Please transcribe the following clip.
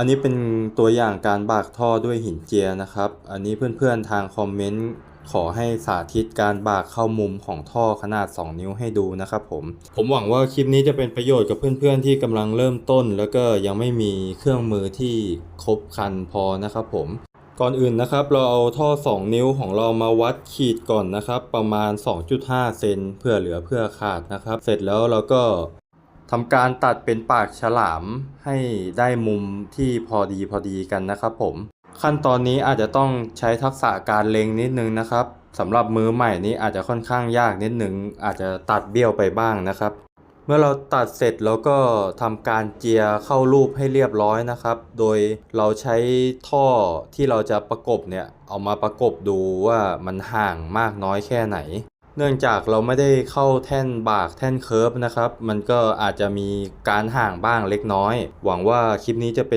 อันนี้เป็นตัวอย่างการบากท่อด้วยหินเจียนะครับ อันนี้เพื่อนๆทางคอมเมนต์ขอให้สาธิตการบากเข้ามุมของท่อขนาด 2 นิ้วให้ดูนะครับผม ผมหวังว่าคลิปนี้จะเป็นประโยชน์กับเพื่อนๆที่กำลังเริ่มต้น แล้วก็ยังไม่มีเครื่องมือที่ครบครันพอนะครับผมก่อนอื่นนะครับเราเอาท่อ 2 นิ้วของเรามาวัดขีดก่อนนะครับ ประมาณ 2.5 เซนเพื่อเหลือเพื่อขาดนะครับ เสร็จแล้วเราก็ ทำการตัดเป็นปากฉลามให้ได้มุมที่พอดีพอดีกันนะครับผม ขั้นตอนนี้อาจจะต้องใช้ทักษะการเล็งนิดนึงนะครับสำหรับมือใหม่นี้อาจจะค่อนข้างยากนิดนึง อาจจะตัดเบี้ยวไปบ้างนะครับ เมื่อเราตัดเสร็จเราก็ทำการเจียเข้ารูปให้เรียบร้อยนะครับ โดยเราใช้ท่อที่เราจะประกบเนี่ยเอามาประกบดูว่ามันห่างมากน้อยแค่ไหน เนื่องจากเราไม่ได้เข้าแท่นบากแท่นเคิร์ฟนะครับ มันก็อาจจะมีการห่างบ้างเล็กน้อย หวังว่าคลิปนี้จะเป็น